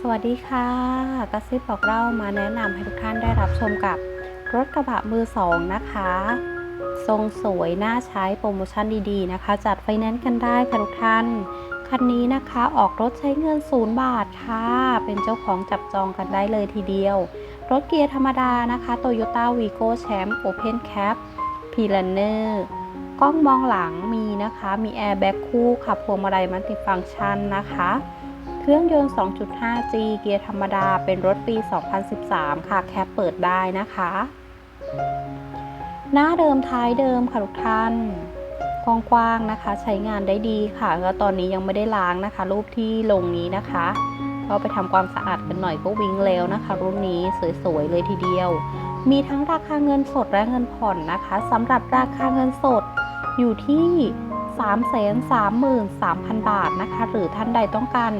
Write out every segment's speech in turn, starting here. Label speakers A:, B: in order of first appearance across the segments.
A: สวัสดีค่ะกระซิบบอกเล่ามาแนะนำให้ทุกท่านได้รับชมกับรถกระบะมือสองนะคะ ทรงสวยน่าใช้โปรโมชั่นดีๆนะคะ จัดไฟแนนซ์กันได้ค่ะทุกท่าน คันนี้นะคะออกรถใช้เงินศูนย์บาทค่ะ เป็นเจ้าของจับจองกันได้เลยทีเดียว รถเกียร์ธรรมดานะคะ Toyota Vigo Champ Open Cap p l a n n e r กล้องมองหลังมีนะคะ มีแอร์แบ็กคู่ค่ะพวงมาลัยมัลติฟังก์ชันนะคะ เครื่องยนต์ 2.5G เกียร์ธรรมดาเป็นรถปี 2013 ค่ะ แคปเปิดได้นะคะ หน้าเดิมท้ายเดิมค่ะทุกท่านกว้างๆนะคะ ใช้งานได้ดีค่ะแล้วตอนนี้ยังไม่ได้ล้างนะคะ รูปที่ลงนี้นะคะก็ไปทำความสะอาดกันหน่อยก็วิ่งแล้วนะคะ รุ่นนี้สวยๆเลยทีเดียว มีทั้งราคาเงินสดและเงินผ่อนนะคะสำหรับราคาเงินสดอยู่ที่ 333,000 บาทนะคะ หรือท่านใดต้องการ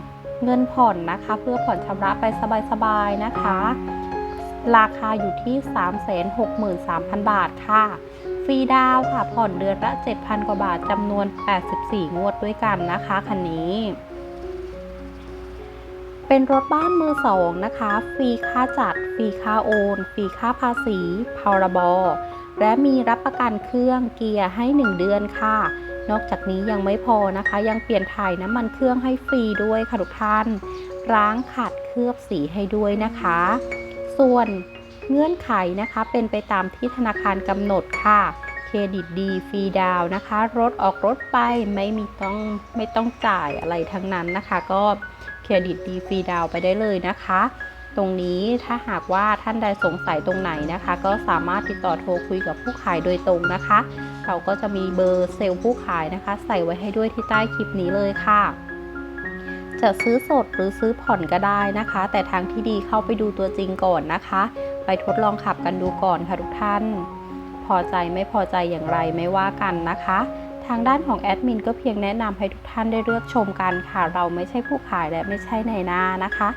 A: เงินผ่อนนะคะ เพื่อผ่อนชำระไปสบายๆนะคะ ราคาอยู่ที่ 363,000 บาทค่ะ ฟรีดาวค่ะผ่อนเดือนละ 7,000 กว่าบาทจำนวน 84 งวดด้วยกันนะคะคันนี้เป็นรถบ้านมือสองนะคะ ฟรีค่าจัด ฟรีค่าโอน ฟรีค่าภาษีพรบ และมีรับประกันเครื่องเกียร์ให้ 1 เดือนค่ะ นอกจากนี้ยังไม่พอนะคะ ยังเปลี่ยนถ่ายน้ำมันเครื่องให้ฟรีด้วยค่ะทุกท่าน ล้างขัดเคลือบสีให้ด้วยนะคะ ส่วนเงื่อนไขนะคะเป็นไปตามที่ธนาคารกำหนดค่ะ เครดิตดีฟรีดาวนะคะ รถออกรถไปไม่มีต้องไม่ต้องจ่ายอะไรทั้งนั้นนะคะ ก็เครดิตดีฟรีดาวไปได้เลยนะคะ ตรงนี้ถ้าหากว่าท่านใดสงสัยตรงไหนนะคะ ก็สามารถติดต่อโทรคุยกับผู้ขายโดยตรงนะคะ เราก็จะมีเบอร์เซลล์ผู้ขายนะคะ ใส่ไว้ให้ด้วยที่ใต้คลิปนี้เลยค่ะ จะซื้อสดหรือซื้อผ่อนก็ได้นะคะ แต่ทางที่ดีเข้าไปดูตัวจริงก่อนนะคะ ไปทดลองขับกันดูก่อนค่ะทุกท่าน พอใจไม่พอใจอย่างไรไม่ว่ากันนะคะทางด้านของแอดมินก็เพียงแนะนำให้ทุกท่านได้เลือกชมกันค่ะ เราไม่ใช่ผู้ขายและไม่ใช่ในหน้านะคะ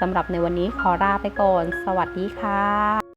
A: สำหรับในวันนี้ขอลาไปก่อน สวัสดีค่ะ